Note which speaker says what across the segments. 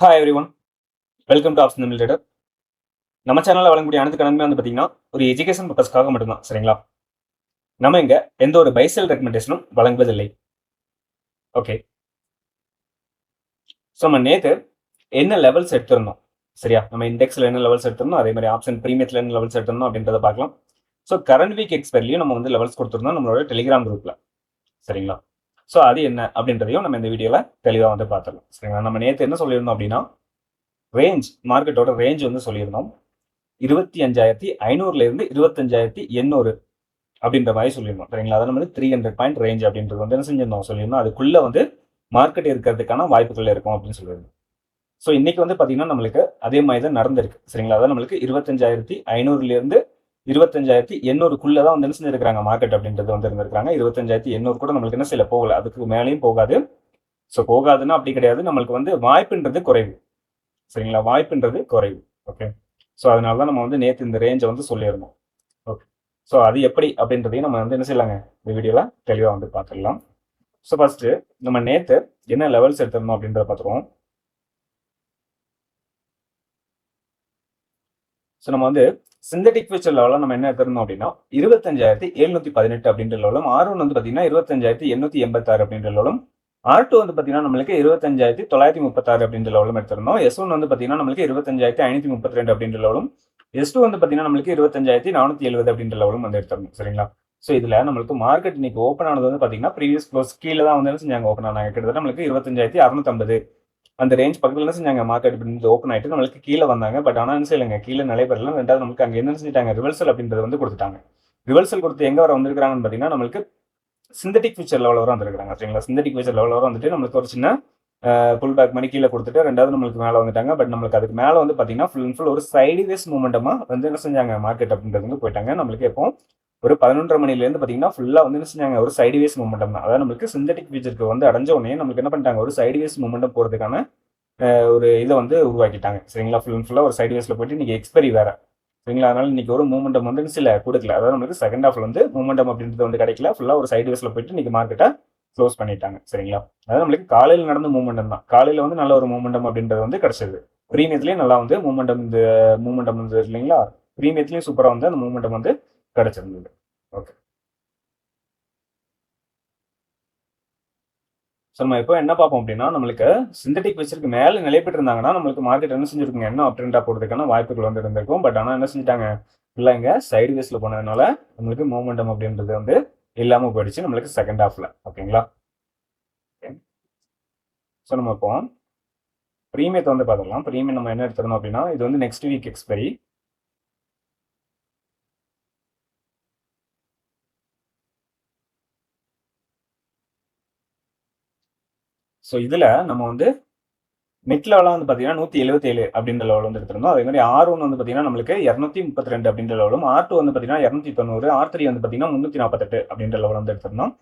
Speaker 1: Hi everyone welcome to option limited நம்ம சேனலில் வழங்கக்கூடிய அனைத்து கணக்குமே வந்து பார்த்தீங்கன்னா ஒரு எஜுகேஷன் பர்பஸ்க்காக மட்டும்தான் சரிங்களா? நம்ம இங்கே எந்த ஒரு பைசல் ரெக்கமெண்டேஷனும் வழங்குவதில்லை. ஓகே ஸோ நம்ம நேற்று என்ன லெவல்ஸ் எடுத்திருந்தோம்? சரியா? நம்ம இண்டெக்ஸில் என்ன லெவல்ஸ் எடுத்திருந்தோம்? அதே மாதிரி ஆப்ஷன் ப்ரீமியத்தில் என்ன லெவல்ஸ் எடுத்திருந்தோம்? அப்படின்றத பார்க்கலாம். ஸோ கரண்ட் வீக் எக்ஸ்பெர்ட்லையும் நம்ம வந்து லெவல்ஸ் கொடுத்துருந்தோம் நம்மளோட டெலிகிராம் குரூப்பில் சரிங்களா? ஸோ அது என்ன அப்படின்றதையும் நம்ம இந்த வீடியோவில் தெளிவாக வந்து பார்த்துடலாம். சரிங்களா? நம்ம நேற்று என்ன சொல்லியிருந்தோம் அப்படின்னா ரேஞ்ச் மார்க்கெட்டோட ரேஞ்ச் வந்து சொல்லியிருந்தோம். இருபத்தி அஞ்சாயிரத்தி ஐநூறுலேருந்து இருபத்தஞ்சாயிரத்தி எண்ணூறு அப்படின்ற மாதிரி சொல்லியிருந்தோம். சரிங்களா? அதை நம்ம த்ரீ ஹண்ட்ரட் பாயிண்ட் ரேஞ்ச் அப்படின்றது வந்து என்ன செஞ்சிருந்தோம்? சொல்லியிருந்தோம். அதுக்குள்ளே வந்து மார்க்கெட் இருக்கிறதுக்கான வாய்ப்புகள் இருக்கும் அப்படின்னு சொல்லியிருந்தோம். ஸோ இன்னைக்கு வந்து பார்த்தீங்கன்னா நம்மளுக்கு அதே மாதிரி தான் நடந்திருக்கு. சரிங்களா? அதாவது நம்மளுக்கு இருபத்தஞ்சாயிரத்தி ஐநூறுலேருந்து இருபத்தஞ்சாயிரத்தி எண்ணூறுக்குள்ள தான் வந்து என்ன செஞ்சிருக்காங்க மார்க்கெட் அப்படின்றது வந்து இருந்திருக்காங்க இருபத்தஞ்சாயிரத்தி எண்ணூறு கூட நம்மளுக்கு என்ன சில போகல. அதுக்கு மேலேயும் போகாது. ஸோ போகாதுன்னா அப்படி கிடையாது. நம்மளுக்கு வந்து வாய்ப்புன்றது குறைவு. சரிங்களா? வாய்ப்புன்றது குறைவு. ஓகே ஸோ அதனால தான் நம்ம வந்து நேற்று இந்த ரேஞ்சை வந்து சொல்லியிருந்தோம். ஓகே ஸோ அது எப்படி அப்படின்றதையும் நம்ம வந்து என்ன செய்யலாங்க? இந்த வீடியோவில் தெளிவாக வந்து பார்த்துடலாம். ஸோ ஃபர்ஸ்ட் நம்ம நேற்று என்ன லெவல்ஸ் எடுத்திருந்தோம் அப்படின்றத பார்த்துருவோம். ஸோ நம்ம வந்து சிந்தட்டிக் ஃபியூச்சர் லெவலில் நம்ம என்ன எடுத்திருந்தோம் அப்படின்னா இருபத்தஞ்சாயிரத்தி எழுநூத்தி பதினெட்டு அப்படின்ற லெவலும் ஆர் ஒன் வந்து பார்த்தீங்கன்னா இருபத்தஞ்சாயிரத்தி எண்ணூத்தி எண்பத்தாறு அப்படின்ற லெவலும் ஆர் டூ வந்து பார்த்தீங்கன்னா நம்மளுக்கு இருபத்தஞ்சாயிரத்தி தொள்ளாயிரத்தி முப்பத்தாறு அப்படின்ற லெவலும் எடுத்திருந்தோம். எஸ் ஒன் வந்து பார்த்தீங்கன்னா நம்மளுக்கு இருபத்தஞ்சாயிரத்தி ஐநூத்தி முப்பத்தி ரெண்டு அப்படின்ற லெவலும் எஸ் டூ வந்து பார்த்தீங்கன்னா நம்மளுக்கு இருபத்தஞ்சாயிரத்தி நானூற்றி எழுபது அப்படின்ற லெவலும் வந்து எடுத்திருந்தோம். சரிங்களா? ஸோ இதில் நம்மளுக்கு மார்க்கெட் இன்னைக்கு ஓப்பன் ஆனது வந்து பார்த்தீங்கன்னா ப்ரீவியஸ் க்ளோஸ் கீழே தான் வந்து என்ன செஞ்சாங்க? ஓப்பன் ஆனாங்க. கிட்டத்தட்ட நம்மளுக்கு இருபத்தஞ்சாயிரத்தி அறுநூத்தம்பது அந்த ரேஞ்ச் பக்கத்தில் என்ன செஞ்சாங்க? மார்க்கெட் அப்படின்றது ஓப்பன் ஆகிட்டு நம்மளுக்கு கீழே வந்தாங்க. பட் ஆனால் என்ன செய்யலைங்க? கீழே நிலைபெறல ரெண்டாவது நமக்கு அங்கே என்ன செஞ்சிட்டாங்க? ரிவர்சல் அப்படின்றது வந்து கொடுத்துட்டாங்க. ரிவர்சல் கொடுத்து எங்கே வர வந்திருக்காங்கன்னு பார்த்தீங்கன்னா நம்மளுக்கு சிந்தட்டிக் ஃபியூச்சர் லெவலில் வர வந்திருக்காங்க சரிங்களா? சிந்தட்டிக் ஃபியூச்சர் லெவலில் வர வந்துட்டு நம்மளுக்கு ஒரு சின்ன புல் பேக் மணி கீழே கொடுத்துட்டு ரெண்டாவது நம்மளுக்கு மேலே வந்துட்டாங்க. பட் நம்மளுக்கு அதுக்கு மேலே வந்து பார்த்தீங்கன்னா ஃபுல் அண்ட் ஃபுல் ஒரு சைடுவேஸ் மூமெண்டமாக வந்து என்ன செஞ்சாங்க? மார்க்கெட் அப்படின்றது வந்து போயிட்டாங்க. நம்மளுக்கு எப்போ ஒரு பதினொன்றரை மணிலேருந்து பார்த்தீங்கன்னா ஃபுல்லாக வந்து என்ன செஞ்சாங்க? ஒரு சைடுவேஸ் மூமெண்டம் தான். அதாவது நம்மளுக்கு சிந்தட்டிக் ஃபியூச்சருக்கு வந்து அடைஞ்ச உடனே நம்மளுக்கு என்ன பண்ணிட்டாங்க? ஒரு சைடுவேஸ் மூமெண்டம் போகிறதுக்கான ஒரு இதை வந்து உருவாக்கிட்டாங்க. சரிங்களா? ஃபுல் அண்ட் ஃபுல்லாக ஒரு சைடுவேஸில் போயிட்டு இன்றைக்கி எக்ஸ்பெரி வேறு. சரிங்களா? அதனால இன்னைக்கு ஒரு மூமெண்டம் வந்து சில கொடுக்கல. அதாவது நம்மளுக்கு செகண்ட் ஹாஃப்ல வந்து மூமெண்டம் அப்படின்றது வந்து கிடைக்கல. ஃபுல்லாக ஒரு சைடுவேஸில் போயிட்டு இன்னைக்கு மார்க்கெட்டை க்ளோஸ் பண்ணிட்டாங்க. சரிங்களா? அதாவது நம்மளுக்கு காலையில் நடந்த மூமெண்டம் தான். காலையில் வந்து நல்ல ஒரு மூமெண்டம் அப்படின்றது வந்து கிடைச்சது. ப்ரீமியத்துலேயும் நல்லா வந்து மூமெண்டம் இந்த மூமெண்டம் வந்து இல்லைங்களா? ப்ரீமியத்துலேயும் சூப்பராக வந்து அந்த மூமெண்டம் வந்து கிடைச்சிருந்தது. ஓகே ஸோ நம்ம இப்போ என்ன பார்ப்போம் அப்படின்னா நம்மளுக்கு சிந்தட்டிக் வச்சிருக்கு மேலே நிலை பெற்றிருந்தாங்கன்னா நம்மளுக்கு மார்க்கெட் என்ன செஞ்சிருக்குங்க என்ன அப்டெண்டா போடுறதுக்கான வாய்ப்புகள் வந்து இருந்திருக்கும். பட் ஆனால் என்ன செஞ்சிட்டாங்க? இல்லை இங்கே சைடு வேஸில் போனதுனால நம்மளுக்கு மூமெண்டம் அப்படின்றது வந்து இல்லாமல் போயிடுச்சு நம்மளுக்கு செகண்ட் ஹாஃபில் ஓகேங்களா ஸோ நம்ம இப்போ ப்ரீமியத்தை வந்து பார்த்துக்கலாம் ப்ரீமியம் நம்ம என்ன எடுத்துருந்தோம் அப்படின்னா இது வந்து நெக்ஸ்ட் வீக் எக்ஸ்பெரி ஸோ இதில் நம்ம வந்து மிட் லெவலாக வந்து பார்த்தீங்கன்னா நூற்றி எழுபத்தேழு அப்படின்ற லெவல் வந்து எடுத்திருந்தோம். அதே மாதிரி ஆர் ஒன் வந்து பார்த்தீங்கன்னா நம்மளுக்கு இரநூத்தி முப்பத்தி ரெண்டு அப்படின்ற லெவலும் ஆர் டூ வந்து பார்த்தீங்கன்னா இரநூத்தி தொண்ணூறு ஆர் த்ரீ வந்து பார்த்தீங்கன்னா முந்நூற்றி நாற்பத்தெட்டு அப்படின்ற லெவல் வந்து எடுத்திருந்தோம்.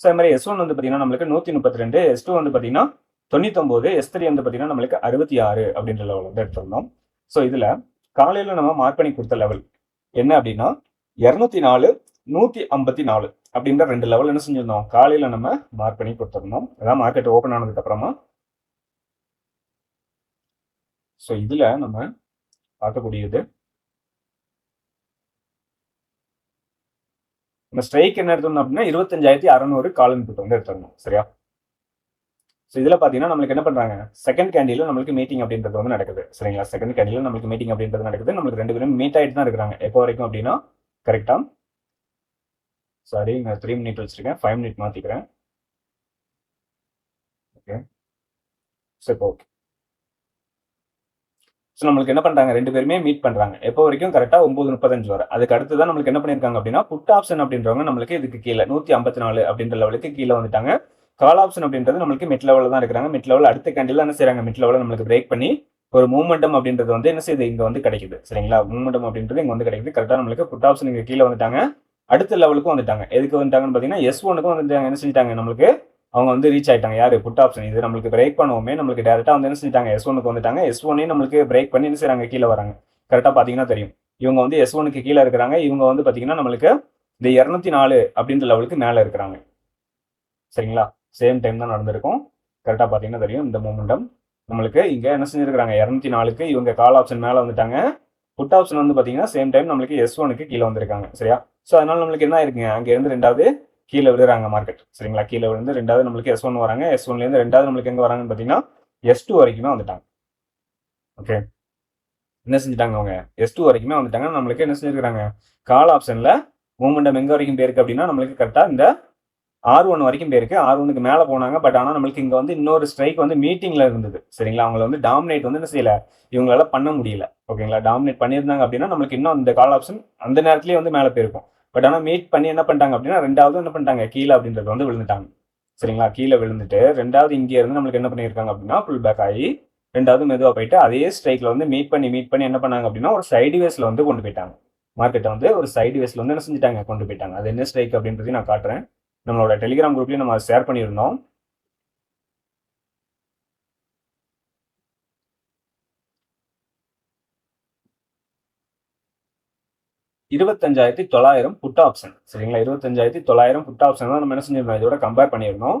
Speaker 1: ஸோ அதே மாதிரி எஸ் ஒன் வந்து பார்த்தீங்கன்னா நம்மளுக்கு நூற்றி முப்பத்தி ரெண்டு எஸ் டூ வந்து பார்த்தீங்கன்னா தொண்ணூத்தொம்பது எஸ் த்ரீ வந்து பார்த்தீங்கன்னா நம்மளுக்கு அறுபத்தி ஆறு அப்படின்ற லெவல் வந்து எடுத்திருந்தோம். ஸோ இதில் காலையில் நம்ம மார்க் பண்ணி கொடுத்த லெவல் என்ன அப்படின்னா இரநூத்தி நாலு நூற்றி ஐம்பத்தி நாலு அப்படின்ற ரெண்டு லெவல் என்ன செஞ்சிருந்தோம்? காலையில் நம்ம மார்க் பண்ணி கொடுத்துருந்தோம் அதான் மார்க்கெட் ஓப்பன் ஆனதுக்கு அப்புறமா. ஸோ இதில் நம்ம பார்க்கக்கூடியது. நம்ம ஸ்ட்ரைக் என்ன எடுத்தோம் அப்படின்னா இருபத்தஞ்சாயிரத்தி அறநூறு கால் இன்புட் வந்து எடுத்துருந்தோம் சரியா? ஸோ இதில் பார்த்தீங்கன்னா நம்மளுக்கு என்ன பண்ணுறாங்க செகண்ட் கேண்டியில் நம்மளுக்கு மீட்டிங் அப்படின்றது வந்து நடக்குது. சரிங்களா? செகண்ட் கேண்டியில் நம்மளுக்கு மீட்டிங் அப்படின்றது நடக்குது. நம்மளுக்கு ரெண்டு பேரும் மீட் ஆகிட்டு தான் இருக்கிறாங்க. எப்போ வரைக்கும் அப்படின்னா? கரெக்டாக சாரி நான் த்ரீ மினிட் வச்சுருக்கேன். ஃபைவ் மினிட் மாற்றிக்கிறேன் ஓகே சரி ஓகே ஸோ நம்மளுக்கு என்ன பண்ணுறாங்க ரெண்டு பேருமே மீட் பண்ணுறாங்க எப்போ வரைக்கும்? கரெக்டாக ஒம்பது முப்பத்தஞ்சு வரை. அதுக்கு அடுத்து தான் நம்மளுக்கு என்ன பண்ணியிருக்காங்க அப்படின்னா புட் ஆப்ஷன் அப்படின்றவங்க நம்மளுக்கு இதுக்கு கீழே நூற்றி ஐம்பத்தி நாலு அப்படின்ற லெவலுக்கு கீழே வந்துட்டாங்க. கால் ஆப்ஷன் அப்படின்றது நம்மளுக்கு மிட் லெவலில் தான் இருக்கிறாங்க. மிட் லெவல் அடுத்த கேண்டில் என்ன செய்கிறாங்க மிட் லெவலில் நம்மளுக்கு பிரேக் பண்ணி ஒரு மூமெண்டம் அப்படின்றது வந்து என்ன செய்யுது? இங்கே வந்து கிடைக்குது. சரிங்களா? மூமெண்டம் அப்படின்றது இங்கே வந்து கிடைக்குது. கரெக்டாக நம்மளுக்கு புட் ஆப்ஷன் இங்கே கீழே வந்துட்டாங்க. அடுத்த லெவலுக்கும் வந்துட்டாங்க. எதுக்கு வந்துட்டாங்கன்னு பார்த்தீங்கன்னா எஸ் ஒனுக்கும் வந்துட்டாங்க. என்ன செஞ்சிட்டாங்க? நம்மளுக்கு அவங்க வந்து ரீச் ஆயிட்டாங்க. யாரு? புட் ஆப்ஷன் இது நம்மளுக்கு பிரேக் பண்ணுவோமே நம்மளுக்கு டேரெக்டாக வந்து என்ன செஞ்சிட்டாங்க? எஸ் ஒனுக்கு வந்துட்டாங்க. எஸ் ஒன்னே நம்மளுக்கு பிரேக் பண்ணி என்ன செய்யறாங்க கீழே வராங்க. கரெக்டாக பார்த்தீங்கன்னா தெரியும். இவங்க வந்து எஸ் ஒனுக்கு கீழே இருக்கிறாங்க. இவங்க வந்து பார்த்தீங்கன்னா நம்மளுக்கு இந்த இரநூத்தி நாலு அப்படின்ற லெவலுக்கு மேலே இருக்கிறாங்க. சரிங்களா? சேம் டைம் தான் நடந்திருக்கும். கரெக்டாக பார்த்தீங்கன்னா தெரியும். இந்த மூமெண்டம் நம்மளுக்கு இங்கே என்ன செஞ்சுருக்கிறாங்க? இரநூத்தி நாலுக்கு இவங்க கால் ஆப்ஷன் மேலே வந்துட்டாங்க. புட் ஆப்ஷன் வந்து பார்த்தீங்கன்னா சேம் டைம் நம்மளுக்கு எஸ் ஒனுக்கு கீழே வந்திருக்காங்க. சரியா? ஸோ அதனால நம்மளுக்கு என்ன இருக்குங்க அங்கேருந்து ரெண்டாவது கீழே விழுறாங்க மார்க்கெட் சரிங்களா? கீழே விழுந்து ரெண்டாவது நம்மளுக்கு எஸ் ஒன் வராங்க. எஸ் ஒன்லேருந்து ரெண்டாவது நம்மளுக்கு எங்கே வராங்கன்னு பார்த்தீங்கன்னா எஸ் டூ வரைக்குமே வந்துட்டாங்க. ஓகே என்ன செஞ்சுட்டாங்க அவங்க? எஸ் டூ வரைக்குமே வந்துட்டாங்க. நம்மளுக்கு என்ன செஞ்சிருக்காங்க கால் ஆப்ஷனில் மூமெண்டம் எங்கே வரைக்கும் போயிருக்கு அப்படின்னா நம்மளுக்கு கரெக்டாக இந்த ஆர் ஒன் வரைக்கும் போயிருக்கு. ஆர் ஒனுக்கு மேலே போனாங்க. பட் ஆனால் நம்மளுக்கு இங்கே வந்து இன்னொரு ஸ்ட்ரைக் வந்து மீட்டிங்கில் இருந்தது. சரிங்களா? அவங்கள வந்து டாமினேட் வந்து என்ன செய்யலை? இவங்களால பண்ண முடியல. ஓகேங்களா? டாமினேட் பண்ணியிருந்தாங்க அப்படின்னா நம்மளுக்கு இன்னும் இந்த கால் ஆப்ஷன் அந்த நேரத்திலேயே வந்து மேலே போயிருக்கும். பட் ஆனால் மீட் பண்ணி என்ன பண்ணிட்டாங்க அப்படின்னா ரெண்டாவது என்ன பண்ணிட்டாங்க? கீழே அப்படின்றது வந்து விழுந்துட்டாங்க. சரிங்களா? கீழே விழுந்துட்டு ரெண்டாவது இங்கே இருந்து நம்மளுக்கு என்ன பண்ணியிருக்காங்க அப்படின்னா ஃபுல் பேக் ஆகி ரெண்டாவது மெதுவாக போயிட்டு அதே ஸ்ட்ரைக்கில் வந்து மீட் பண்ணி மீட் பண்ணி என்ன பண்ணாங்க அப்படின்னா ஒரு சைடு வந்து கொண்டு போயிட்டாங்க. மார்க்கெட்டை வந்து ஒரு சைடு வந்து என்ன செஞ்சுட்டாங்க? கொண்டு போயிட்டாங்க. அது என்ன ஸ்ட்ரைக் அப்படின்றதையும் நான் காட்டுறேன். நம்மளோட டெலிகிராம் குரூப்லேயும் நம்ம ஷேர் பண்ணியிருந்தோம். இருபத்தஞ்சாயிரத்தி தொள்ளாயிரம் புட் ஆப்ஷன் சரிங்களா? இருபத்தஞ்சாயிரத்தி தொள்ளாயிரம் புட் ஆப்ஷன் தான் நம்ம என்ன செஞ்சிருந்தோம்? இதோட கம்பேர் பண்ணியிருந்தோம்.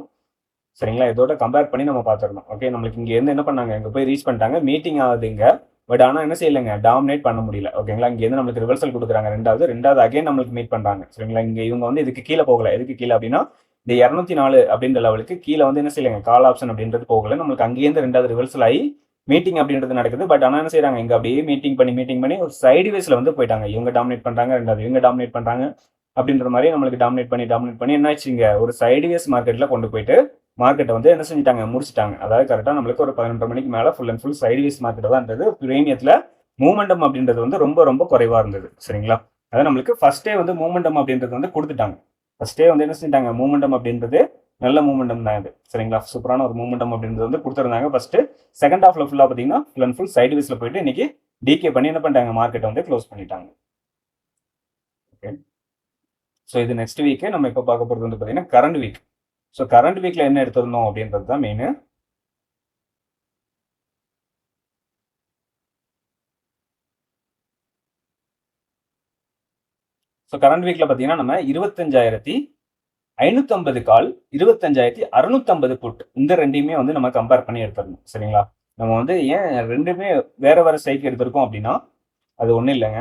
Speaker 1: சரிங்களா? இதோட கம்பேர் பண்ணி நம்ம பார்த்துருந்தோம். ஓகே நம்மளுக்கு இங்கே இருந்து என்ன பண்ணாங்க? இங்கே போய் ரீச் பண்ணிட்டாங்க. மீட்டிங் ஆகுது இங்கே பட் ஆனால் என்ன செய்யலைங்க? டாமினேட் பண்ண முடியல. ஓகேங்களா இங்கேருந்து நம்மளுக்கு ரிவர்சல் கொடுக்குறாங்க. ரெண்டாவது ரெண்டாவது அகைன் நம்மளுக்கு மீட் பண்ணுறாங்க சரிங்களா? இங்கே இவங்க வந்து இதுக்கு கீழே போகல. எதுக்கு கீழே அப்படின்னா இந்த இரநூத்தி நாலு அப்படின்ற லெவலுக்கு கீழே வந்து என்ன செய்யலைங்க? கால் ஆப்ஷன் அப்படின்றது போகல. நம்மளுக்கு அங்கேயிருந்து ரெண்டாவது ரிவர்சல் ஆகி மீட்டிங் அப்படின்றது நடக்குது. பட் ஆனால் என்ன செய்யறாங்க இங்கே அப்படியே மீட்டிங் பண்ணி மீட்டிங் பண்ணி ஒரு சைடு வேஸ்ல வந்து போயிட்டாங்க. இவங்க டாமினேட் பண்ணுறாங்க ரெண்டாவது இவங்க டாமினேட் பண்ணுறாங்க அப்படின்ற மாதிரி நம்மளுக்கு டாமினேட் பண்ணி டாமினேட் பண்ணி என்ன ஆச்சுங்க ஒரு சைடு வேஸ் மார்க்கெட்டில் கொண்டு போயிட்டு மார்க்கெட்டை வந்து என்ன செஞ்சுட்டாங்க? முடிச்சிட்டாங்க. அதாவது கரெக்டாக நம்மளுக்கு ஒரு பதினொன்றரை மணிக்கு மேலே full and full sideways market தான் இருந்தது. பிரேமியத்தில் மூமெண்டம் அப்படின்றது வந்து ரொம்ப ரொம்ப குறைவாக இருந்தது. சரிங்களா? அதாவது நம்மளுக்கு ஃபர்ஸ்டே வந்து மூமெண்டம் அப்படின்றது வந்து கொடுத்துட்டாங்க. ஃபர்ஸ்டே வந்து என்ன செஞ்சிட்டாங்க? மூமெண்டம் அப்படின்றது நல்ல மூமெண்டம் தான் இது. சரிங்களா? சூப்பரான ஒரு மூமெண்டம் அப்படின்றது வந்து கொடுத்துருந்தாங்க ஃபஸ்ட்டு செகண்ட் ஹாஃப்ல ஃபுல்லாக பார்த்தீங்கன்னா ஃபுல் அண்ட் ஃபுல் சைடு வேஸ்ல போயிட்டு இன்னைக்கு டிகே பண்ணி என்ன பண்ணிட்டாங்க? மார்க்கெட்டை வந்து க்ளோஸ் பண்ணிட்டாங்க. ஓகே ஸோ இது நெக்ஸ்ட் வீக்கு நம்ம இப்போ பார்க்க போகிறது வந்து பார்த்தீங்கன்னா கரண்ட் வீக் ஸோ கரண்ட் வீக்கில் என்ன எடுத்திருந்தோம் அப்படின்றது தான் மெயின் ஸோ கரண்ட் வீக்கில் பார்த்தீங்கன்னா நம்ம இருபத்தஞ்சாயிரத்தி ஐநூற்றம்பது கால் இருபத்தஞ்சாயிரத்தி அறுநூத்தம்பது புட் இந்த ரெண்டையுமே வந்து நம்ம கம்பேர் பண்ணி எடுத்துடணும். சரிங்களா? நம்ம வந்து ஏன் ரெண்டுமே வேற வேற ஸ்ட்ரைக் எடுத்திருக்கோம் அப்படின்னா அது ஒன்றும் இல்லைங்க.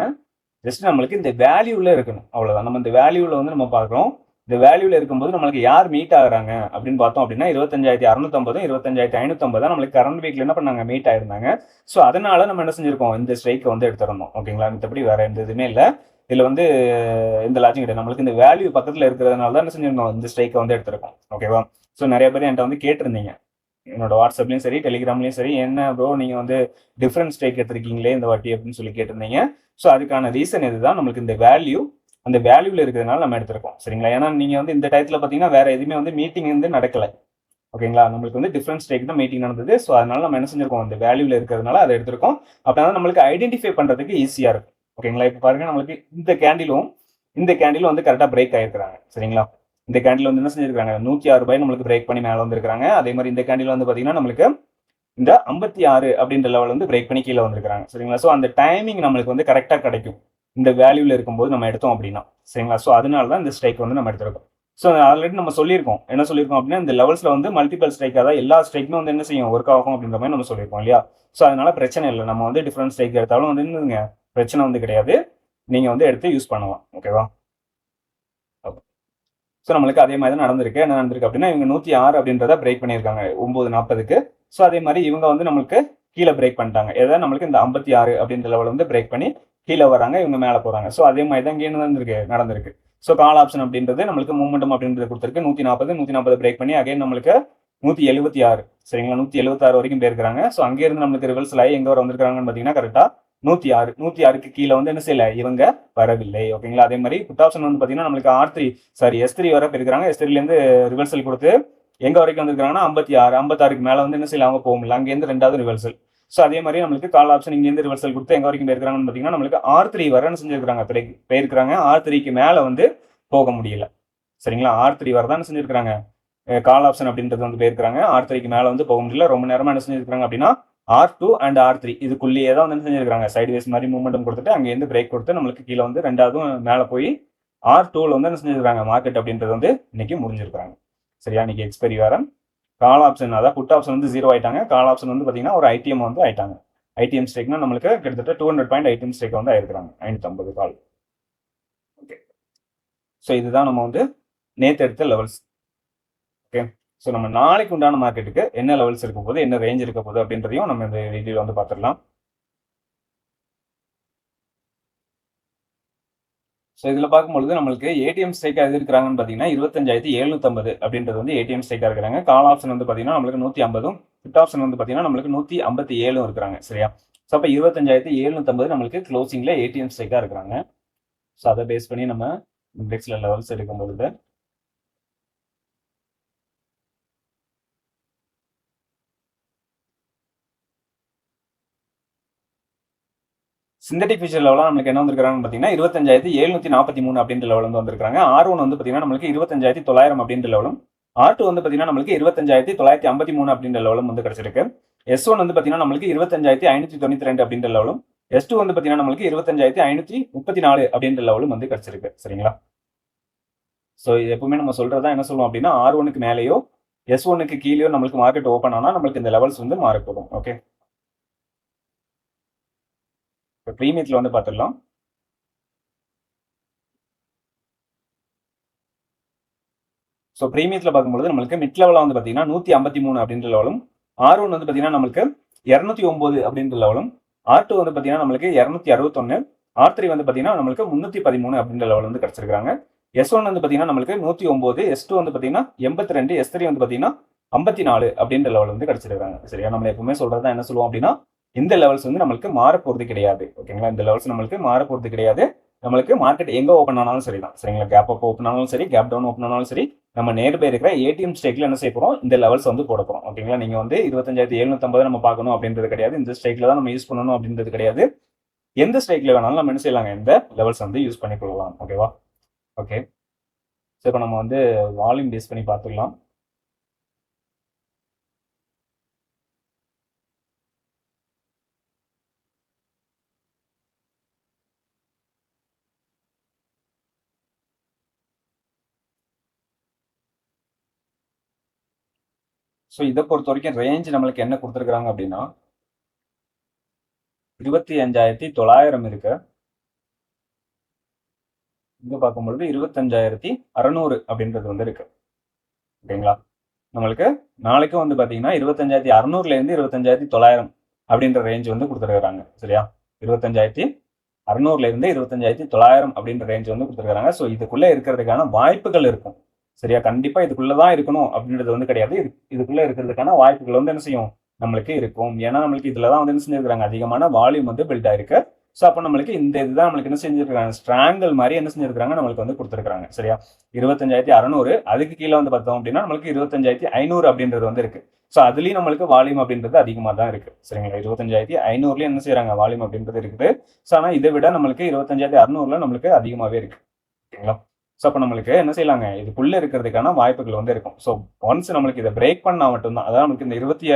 Speaker 1: ஜஸ்ட் நம்மளுக்கு இந்த வேல்யூவில் இருக்கணும். அவ்வளோதான் நம்ம இந்த வேல்யூவில் வந்து நம்ம பார்க்குறோம். இந்த வேல்யூல இருக்கும்போது நம்மளுக்கு யார் மீட் ஆகுறாங்க அப்படின்னு பார்த்தோம் அப்படின்னா இருபத்தஞ்சாயிரத்தி அறுநூத்தம்பதும் இருபத்தஞ்சாயிரத்தி ஐநூத்தம்பது நம்மளுக்கு கரண்ட் வீக்ல என்ன பண்ணாங்க? மீட் ஆயிருந்தாங்க. ஸோ அதனால நம்ம என்ன செஞ்சிருக்கோம்? இந்த ஸ்ட்ரைக்கை வந்து எடுத்துருந்தோம் ஓகேங்களா மத்தபடி வேற எந்த இதுவுமே இல்லை. இதுல வந்து இந்த லாஜிக் கிடையாது நம்மளுக்கு இந்த வேல்யூ பக்கத்துல இருக்கிறதுனால தான் என்ன செஞ்சிருந்தோம்? இந்த ஸ்ட்ரைக்கை வந்து எடுத்திருக்கோம். ஓகேவா ஸோ நிறைய பேர் என்கிட்ட வந்து கேட்டிருந்தீங்க. என்னோட வாட்ஸ்அப்லயும் சரி டெலிகிராம்லயும் சரி என்ன ப்ரோ நீங்க வந்து டிஃப்ரெண்ட் ஸ்ட்ரைக் எடுத்திருக்கீங்களே இந்த வாட்டி அப்படின்னு சொல்லி கேட்டிருந்தீங்க. ஸோ அதுக்கான ரீசன் இதுதான் நம்மளுக்கு இந்த வேல்யூ அந்த வேல்யூல இருக்கிறதுனால நம்ம எடுத்திருக்கோம். சரிங்களா? ஏன்னா நீங்க வந்து இந்த டயத்துல பாத்தீங்கன்னா வேற எதுவுமே வந்து மீட்டிங் வந்து நடக்கல. ஓகேங்களா? நம்மளுக்கு வந்து டிஃப்ரெண்ட் ஸ்டேக் தான் மீட்டிங் நடந்தது. ஸோ அதனால நம்ம என்ன செஞ்சிருக்கோம்? அந்த வேல்யூல இருக்கிறதுனால அதை எடுத்திருக்கோம். அப்படின்னா நம்மளுக்கு ஐடென்டிஃபை பண்றதுக்கு ஈஸியா இருக்கும். ஓகேங்களா? இப்போ பாருங்க நம்மளுக்கு இந்த கேண்டிலும் இந்த கேண்டிலும் வந்து கரெக்டாக பிரேக் ஆயிருக்கிறாங்க. சரிங்களா? இந்த கேண்டில் வந்து என்ன செஞ்சிருக்காங்க நூற்றி ஆறு ரூபாய் நம்மளுக்கு பிரேக் பண்ணி மேலே வந்திருக்காங்க அதே மாதிரி இந்த கேண்டில் வந்து பார்த்தீங்கன்னா நம்மளுக்கு இந்த ஐம்பத்தி ஆறு அப்படின்ற லெவல் வந்து பிரேக் பண்ணி கீழே வந்திருக்காங்க சரிங்களா? ஸோ அந்த டைமிங் நம்மளுக்கு வந்து கரெக்டாக கிடைக்கும். இந்த வேல்யூவில் இருக்கும்போது நம்ம எடுத்தோம் அப்படின்னா சரிங்களா? ஸோ அதனால தான் இந்த ஸ்ட்ரைக் வந்து நம்ம எடுத்திருக்கோம். ஸோ ஆல்ரெடி நம்ம சொல்லியிருக்கோம். என்ன சொல்லியிருக்கோம் அப்படின்னா இந்த லெவல்ஸில் வந்து மல்டிபிள் ஸ்ட்ரைக் அதாவது எல்லா ஸ்ட்ரைக்குமே வந்து என்ன செய்யும்? ஒர்க் ஆகும் அப்படின்ற மாதிரி நம்ம சொல்லியிருக்கோம் இல்லையா? ஸோ அதனால பிரச்சனை இல்லை. நம்ம வந்து டிஃப்ரெண்ட் ஸ்ட்ரைக் எடுத்தாலும் வந்து என்னங்க பிரச்சனை வந்து கிடையாது. நீங்கள் வந்து எடுத்து யூஸ் பண்ணலாம். ஓகேவா ஸோ நம்மளுக்கு அதே மாதிரி தான் நடந்திருக்கு. என்ன நடந்திருக்கு அப்படின்னா இவங்க நூற்றி ஆறு அப்படின்றத பிரேக் பண்ணியிருக்காங்க. ஒம்பது நாற்பதுக்கு. ஸோ அதே மாதிரி இவங்க வந்து நம்மளுக்கு கீழே பிரேக் பண்ணிட்டாங்க. ஏதாவது நம்மளுக்கு இந்த ஐம்பத்தி ஆறு அப்படின்ற லெவல் வந்து பிரேக் பண்ணி கீழே வராங்க இவங்க மேலே போகிறாங்க ஸோ அதே மாதிரி தான் இங்கே நடந்திருக்கு? நடந்திருக்கு. ஸோ கால் ஆப்ஷன் அப்படின்றது நம்மளுக்கு மூமெண்டம் அப்படின்றது கொடுத்துருக்கு. நூற்றி நாற்பது நூற்றி நாற்பது பிரேக் பண்ணி அகைன் நம்மளுக்கு நூற்றி எழுபத்தி ஆறு. சரிங்களா? நூற்றி எழுபத்தாறு வரைக்கும் போயிருக்காங்க ஸோ அங்கேருந்து நம்மளுக்கு ரிவல்ஸ் ஆகி எங்கே வர வந்திருக்காங்கன்னு பார்த்தீங்கன்னா கரெக்டாக நூற்றி ஆறு. நூற்றி ஆறுக்கு கீழே வந்து என்ன செய்யல? இவங்க வரவில்லை. ஓகேங்களா அதே மாதிரி புட் ஆப்ஷன் வந்து பார்த்தீங்கன்னா நம்மளுக்கு R three sorry S three வர போயிருக்காங்க எஸ் த்ரீலேருந்து ரிவர்சல் கொடுத்து எங்கே வரைக்கும் வந்திருக்காங்கன்னா ஐம்பத்தி ஆறு ஐம்பத்தாறுக்கு மேலே வந்து என்ன செய்யல? அவங்க போக முடியல. அங்கேருந்து ரெண்டாவது ரிவர்சல் ஸோ அதே மாதிரி நம்மளுக்கு கால் ஆப்ஷன் இங்கேருந்து ரிவர்சல் கொடுத்து எங்கே வரைக்கும் போயிருக்காங்கன்னு பார்த்தீங்கன்னா நம்மளுக்கு ஆர் த்ரீ வர செஞ்சுருக்காங்க செஞ்சிருக்காங்க போயிருக்காங்க ஆர் த்ரீக்கு மேலே வந்து போக முடியல. சரிங்களா? ஆர் த்ரீ வரதான் செஞ்சிருக்காங்க கால் ஆப்ஷன் அப்படின்றது வந்து போயிருக்காங்க ஆர் த்ரீக்கு மேலே வந்து போக முடியல. ரொம்ப நேரமாக என்ன செஞ்சிருக்காங்க அப்படின்னா R two and R three இதுக்குள்ளேயே தான் வந்து செஞ்சிருக்காங்க சைடு வேஸ் மாதிரி மூமெண்டம் கொடுத்துட்டு அங்கேருந்து பிரேக் கொடுத்து நம்மளுக்கு கீழே வந்து ரெண்டாவதும் மேலே போய் ஆர் டூவில் வந்து என்ன செஞ்சிருக்காங்க மார்க்கெட் அப்படின்றது வந்து இன்னைக்கு முடிஞ்சிருக்காங்க சரியா? இன்னைக்கு எக்ஸ்பெரி வாரம். கால் ஆப்ஷன் அதாவது புட் ஆப்ஷன் வந்து ஜீரோ ஆயிட்டாங்க. கால் ஆப்ஷன் வந்து பார்த்தீங்கன்னா ஒரு ஐடிஎம் வந்து ஆயிட்டாங்க. ஐடிஎம் ஸ்டேக்னா நம்மளுக்கு கிட்டத்தட்ட two hundred point ITM strike வந்து ஆயிருக்கிறாங்க. ஐநூற்றம்பது கால் ஓகே ஸோ இதுதான் நம்ம வந்து நேற்று எடுத்த லெவல்ஸ் ஓகே ஸோ நம்ம நாளைக்கு உண்டான மார்க்கெட்டுக்கு என்ன லெவல்ஸ் இருக்க போது என்ன ரேஞ்ச் இருக்க போகுது அப்படின்றதையும் நம்ம இந்த வீடியோவில் வந்து பார்த்துடலாம். ஸோ இதில் பார்க்கும்பொழுது நம்மளுக்கு ஏடிஎம் ஸ்டேக்காக எது இருக்கிறாங்கன்னு பார்த்தீங்கன்னா இருபத்தஞ்சாயிரத்தி எழுநூத்தம்பது அப்படின்றது வந்து ஏடிஎம் ஸ்டேக்காக இருக்கிறாங்க. கால் ஆப்ஷன் வந்து பார்த்தீங்கன்னா நம்மளுக்கு நூற்றி ஐம்பதும் ஃபிட் ஆப்ஷன் வந்து பார்த்தீங்கன்னா நம்மளுக்கு நூற்றி ஐம்பத்தி ஏழும் இருக்கிறாங்க. சரியா? ஸோ அப்போ இருபத்தஞ்சாயிரத்தி எழுநூத்தம்பது நம்மளுக்கு க்ளோசிங்கில் ஏடிஎம் ஸ்டேக்காக இருக்கிறாங்க. ஸோ அதை பேஸ் பண்ணி நம்ம இண்டெக்ஸில் லெவல்ஸ் எடுக்கும் பொழுது சிந்தட்டிக் ஃபியூச்சர் லெவலாக நம்மளுக்கு என்ன வந்திருக்காங்கன்னு பார்த்தீங்கன்னா இருபத்தஞ்சாயிரத்தி எழுநூத்தி நாற்பத்தி மூணு அப்படின்ற லெவல் வந்து வந்திருக்காங்க ஆர் ஒன் வந்து பார்த்தீங்கன்னா நம்மளுக்கு இருபத்தஞ்சாயிரத்தி தொள்ளாயிரம் அப்படின்ற லெவலும் ஆர் டூ வந்து பார்த்தீங்கன்னா நம்மளுக்கு இருபத்தஞ்சாயிரத்தி தொள்ளாயிரத்தி ஐம்பத்தி மூணு அப்படின்ற லெவலும் வந்து கிடைச்சிருக்கு. எஸ் ஒன் வந்து பார்த்தீங்கன்னா நம்மளுக்கு இருபத்தஞ்சாயிரத்தி ஐநூற்றி தொண்ணூற்றி ரெண்டு அப்படின்ற லெவலும் எஸ் டூ வந்து பார்த்தீங்கன்னா நம்மளுக்கு இருபத்தஞ்சாயிரத்தி ஐநூற்றி முப்பத்தி நாலு அப்படின்ற லெவலும் வந்து கிடைச்சிருக்கு. சரிங்களா? ஸோ எப்பவுமே நம்ம சொல்கிறதா என்ன சொல்லுவோம் அப்படின்னா ஆர் ஒனுக்கு மேலேயோ எஸ் ஒனுக்கு கீழேயோ நம்மளுக்கு மார்க்கெட் ஓப்பன் ஆனால் நம்மளுக்கு இந்த லெவல்ஸ் வந்து மாறக்கூடும் ஓகே இப்போ ப்ரீமியத்தில் வந்து பார்த்துடலாம் ஸோ ப்ரீமியத்தில் பார்க்கும்பொழுது நம்மளுக்கு மிட் லெவலாக வந்து பார்த்தீங்கன்னா நூற்றி ஐம்பத்தி மூணு அப்படின்ற லெவலும் ஆர் ஒன் வந்து பார்த்தீங்கன்னா நம்மளுக்கு இரநூத்தி ஒம்பது அப்படின்ற லெவலும் ஆர் டூ வந்து பார்த்தீங்கன்னா நம்மளுக்கு இரநூத்தி அறுபத்தொன்று ஆர் த்ரீ வந்து பார்த்தீங்கன்னா நம்மளுக்கு முந்நூற்றி பதிமூணு அப்படின்ற லெவல் வந்து கிடச்சிருக்காங்க. எஸ் ஒன் வந்து பார்த்தீங்கன்னா நம்மளுக்கு நூற்றி ஒம்பது எஸ் டூ வந்து பார்த்தீங்கன்னா எண்பத்தி ரெண்டு எஸ் த்ரீ வந்து பார்த்தீங்கன்னா ஐம்பத்தி நாலு அப்படின்ற லெவல் வந்து கிடச்சிருக்காங்க. சரியா? நம்ம எப்பவுமே தான் என்ன சொல்லுவோம் அப்படின்னா இந்த லெவல்ஸ் வந்து நம்மளுக்கு மாற போகிறது கிடையாது. ஓகேங்களா இந்த லெவல்ஸ் நம்மளுக்கு மாற போகிறது கிடையாது. நம்மளுக்கு மார்க்கெட் எங்கே ஓப்பன் ஆனாலும் சரி தான். சரிங்களா? கேப் அப் ஓப்பன் ஆனாலும் சரி கேப் டவுன் ஓப்பன் ஆனாலும் சரி நம்ம நேர்பை இருக்கிற ஏடிஎம் ஸ்டேக்ல என்ன செய்ய போறோம்? இந்த லெவல்ஸ் வந்து போட போறோம். ஓகேங்களா நீங்க வந்து இருபத்தஞ்சாயிரத்தி எழுநூத்தம்பது நம்ம பார்க்கணும் அப்படின்றது கிடையாது. இந்த ஸ்டேக்ல தான் நம்ம யூஸ் பண்ணணும் அப்படின்றது கிடையாது. எந்த ஸ்டேக்ல வேணாலும் நம்ம என்ன செய்யலாங்க? இந்த லெவல்ஸ் வந்து யூஸ் பண்ணி கொள்ளலாம் ஓகேவா ஓகே ஸோ இப்போ நம்ம வந்து வால்யூம் பேஸ் பண்ணி பார்த்துக்கலாம் ஸோ இதை பொறுத்த வரைக்கும் ரேஞ்ச் நம்மளுக்கு என்ன கொடுத்துருக்குறாங்க அப்படின்னா இருபத்தி அஞ்சாயிரத்தி தொள்ளாயிரம் இருக்கு. இங்க பார்க்கும்பொழுது இருபத்தஞ்சாயிரத்தி அறநூறு அப்படின்றது வந்து இருக்கு. ஓகேங்களா? நம்மளுக்கு நாளைக்கும் வந்து பார்த்தீங்கன்னா இருபத்தஞ்சாயிரத்தி அறநூறுல இருந்து இருபத்தஞ்சாயிரத்தி தொள்ளாயிரம் அப்படின்ற ரேஞ்ச் வந்து கொடுத்துருக்காங்க சரியா? இருபத்தஞ்சாயிரத்தி அறநூறுல இருந்து இருபத்தஞ்சாயிரத்தி தொள்ளாயிரம் அப்படின்ற ரேஞ்ச் வந்து கொடுத்துருக்காங்க ஸோ இதுக்குள்ள இருக்கிறதுக்கான வாய்ப்புகள் இருக்கும். சரியா? கண்டிப்பா இதுக்குள்ளதான் இருக்கணும் அப்படின்றது வந்து கிடையாது. இது இதுக்குள்ள இருக்கிறதுக்கான வாய்ப்புகள் வந்து என்ன செய்யும்? நம்மளுக்கு இருக்கும். ஏன்னா நம்மளுக்கு இதுலதான் வந்து என்ன செஞ்சிருக்காங்க அதிகமான வால்யூம் வந்து பில்ட் ஆயிருக்கு. ஸோ அப்போ நம்மளுக்கு இந்த இதுதான் நம்மளுக்கு என்ன செஞ்சிருக்காங்க ஸ்ட்ராங்கல் மாதிரி என்ன செஞ்சிருக்காங்க நம்மளுக்கு வந்து கொடுத்துருக்காங்க சரியா? இருபத்தஞ்சாயிரத்தி அறநூறு அதுக்கு கீழே வந்து பார்த்தோம் அப்படின்னா நம்மளுக்கு இருபத்தஞ்சாயிரத்தி ஐநூறு அப்படின்றது வந்து இருக்கு. ஸோ அதுலயும் நம்மளுக்கு வால்யூம் அப்படின்றது அதிகமாக தான் இருக்கு. சரிங்களா? இருபத்தஞ்சாயிரத்தி ஐநூறுலயும் என்ன செய்யறாங்க வால்யூம் அப்படின்றது இருக்குது. ஸோ ஆனால் இதை விட நம்மளுக்கு இருபத்தஞ்சாயிரத்தி அறநூறுல நம்மளுக்கு அதிகமாகவே இருக்கு. ஓகேங்களா ஸோ அப்போ நம்மளுக்கு என்ன செய்யலாங்க? இதுக்குள்ளே இருக்கிறதுக்கான வாய்ப்புகள் வந்து இருக்கும். ஸோ ஒன்ஸ் நம்மளுக்கு இதை பிரேக் பண்ணால் மட்டும்தான் அதாவது நம்மளுக்கு இந்த இருபத்தி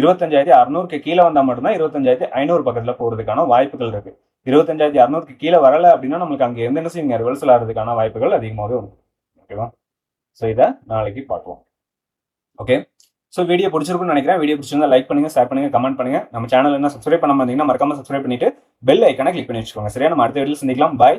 Speaker 1: இருபத்தஞ்சாயிரத்தி அறுநூறுக்கு கீழே வந்தால் மட்டும்தான் இருபத்தஞ்சாயிரத்தி ஐநூறு பக்கத்தில் போகிறதுக்கான வாய்ப்புகள் இருக்கு. இருபத்தஞ்சாயிரத்தி அறுநூறுக்கு கீழே வரல அப்படின்னா நம்மளுக்கு அங்கே எந்த என்ன செய்யுங்க ரிவர்சல் ஆகிறதுக்கான வாய்ப்புகள் அதிகமாகவே வரும் ஓகேவா ஸோ இதை நாளைக்கு பார்க்கலாம் ஓகே ஸோ வீடியோ பிடிச்சிருக்குன்னு நினைக்கிறேன். வீடியோ பிடிச்சிருந்தா லைக் பண்ணுங்க ஷேர் பண்ணுங்க கமெண்ட் பண்ணுங்க. நம்ம சேனல் என்ன சப்ஸ்கிரைப் பண்ண மாட்டீங்கன்னா மறக்காம சப்ஸ்கிரைப் பண்ணிட்டு பெல் ஐக்கான கிளிக் பண்ணி வச்சுக்கோங்க. சரியா? நம்ம அடுத்த வீடியோ சந்திக்கலாம். பாய்